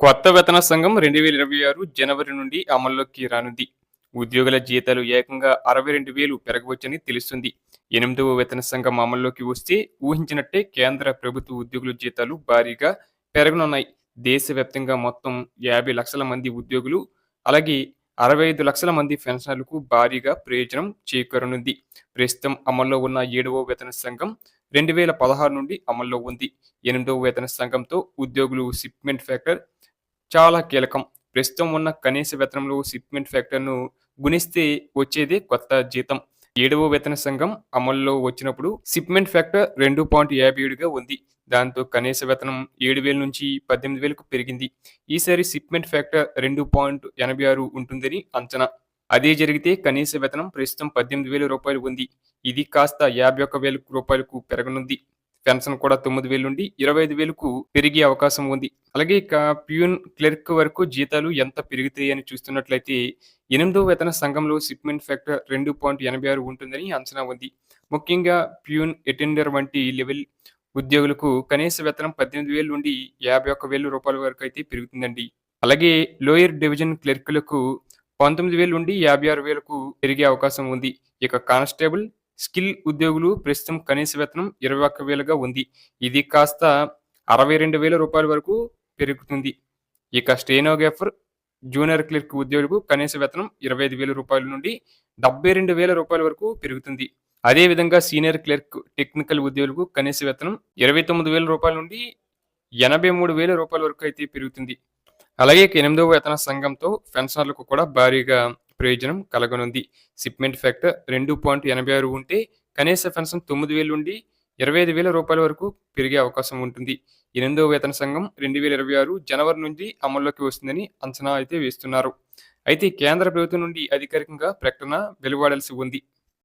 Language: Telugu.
కొత్త వేతన సంఘం రెండు వేల ఇరవై ఆరు జనవరి నుండి అమల్లోకి రానుంది. ఉద్యోగుల జీతాలు ఏకంగా అరవై రెండు వేలు పెరగవచ్చని తెలుస్తుంది. ఎనిమిదవ వేతన సంఘం అమల్లోకి వస్తే ఊహించినట్టే కేంద్ర ప్రభుత్వ ఉద్యోగుల జీతాలు భారీగా పెరగనున్నాయి. దేశవ్యాప్తంగా మొత్తం యాభై లక్షల మంది ఉద్యోగులు అలాగే అరవై ఐదు లక్షల మంది పెన్షనర్లకు భారీగా ప్రయోజనం చేకూరనుంది. ప్రస్తుతం అమల్లో ఉన్న ఏడవ వేతన సంఘం రెండు వేల పదహారు నుండి అమల్లో ఉంది. ఎనిమిదవ వేతన సంఘంతో ఉద్యోగులు షిప్మెంట్ ఫ్యాక్టర్ చాలా కీలకం. ప్రస్తుతం ఉన్న కనీస వేతనంలో షిప్మెంట్ ఫ్యాక్టర్ను గుణిస్తే వచ్చేదే కొత్త జీతం. ఏడవ వేతన సంఘం అమల్లో వచ్చినప్పుడు షిప్మెంట్ ఫ్యాక్టర్ రెండు పాయింట్ యాభై ఏడుగా ఉంది. దాంతో కనీస వేతనం ఏడు వేల నుంచి పద్దెనిమిది వేలకు పెరిగింది. ఈసారి షిప్మెంట్ ఫ్యాక్టర్ రెండు పాయింట్ ఎనభై ఆరు ఉంటుందని అంచనా. అదే జరిగితే కనీస వేతనం ప్రస్తుతం పద్దెనిమిది వేల రూపాయలు ఉంది. ఇది కాస్త యాభై ఒక్క వేల రూపాయలకు పెరగనుంది. పెన్షన్ కూడా తొమ్మిది వేలు నుండి ఇరవై ఐదు వేలకు పెరిగే అవకాశం ఉంది. అలాగే ఇక ప్యూన్ క్లర్క్ వరకు జీతాలు ఎంత పెరుగుతాయి అని చూస్తున్నట్లయితే ఎనిమిదో వేతన సంఘంలో షిప్మెంట్ ఫ్యాక్టర్ రెండు పాయింట్ ఎనభై ఆరు ఉంటుందని అంచనా ఉంది. ముఖ్యంగా ప్యూన్ అటెండర్ వంటి లెవెల్ ఉద్యోగులకు కనీస వేతనం పద్దెనిమిది వేలు నుండి యాభై ఒక్క వేల రూపాయల వరకు అయితే పెరుగుతుందండి. అలాగే లోయర్ డివిజన్ క్లర్కులకు పంతొమ్మిది వేలు నుండి యాభై ఆరు వేలకు పెరిగే అవకాశం ఉంది. ఇక కానిస్టేబుల్ స్కిల్ ఉద్యోగులు ప్రస్తుతం కనీస వేతనం ఇరవై ఒక్క వేలుగా ఉంది. ఇది కాస్త అరవై రెండు వేల రూపాయల వరకు పెరుగుతుంది. ఇక స్టేనోగ్రాఫర్ జూనియర్ క్లర్క్ ఉద్యోగులకు కనీస వేతనం ఇరవై ఐదు వేల రూపాయల నుండి డెబ్బై రెండు వేల రూపాయల వరకు పెరుగుతుంది. అదేవిధంగా సీనియర్ క్లర్క్ టెక్నికల్ ఉద్యోగులకు కనీస వేతనం ఇరవై తొమ్మిది వేల రూపాయల నుండి ఎనభై మూడు వేల రూపాయల వరకు అయితే పెరుగుతుంది. అలాగే ఎనిమిదవ వేతన సంఘంతో పెన్షనర్లకు కూడా భారీగా ప్రయోజనం కలగనుంది. షిప్మెంట్ ఫ్యాక్టర్ రెండు పాయింట్ ఎనభై ఆరు ఉంటే కనీస పెన్షన్ తొమ్మిది వేల నుండి ఇరవై ఐదు వేల రూపాయల వరకు పెరిగే అవకాశం ఉంటుంది. ఎనిమిదవ వేతన సంఘం రెండు వేల ఇరవై ఆరు జనవరి నుండి అమల్లోకి వస్తుందని అంచనా అయితే వేస్తున్నారు. అయితే కేంద్ర ప్రభుత్వం నుండి అధికారికంగా ప్రకటన వెలువడాల్సి ఉంది.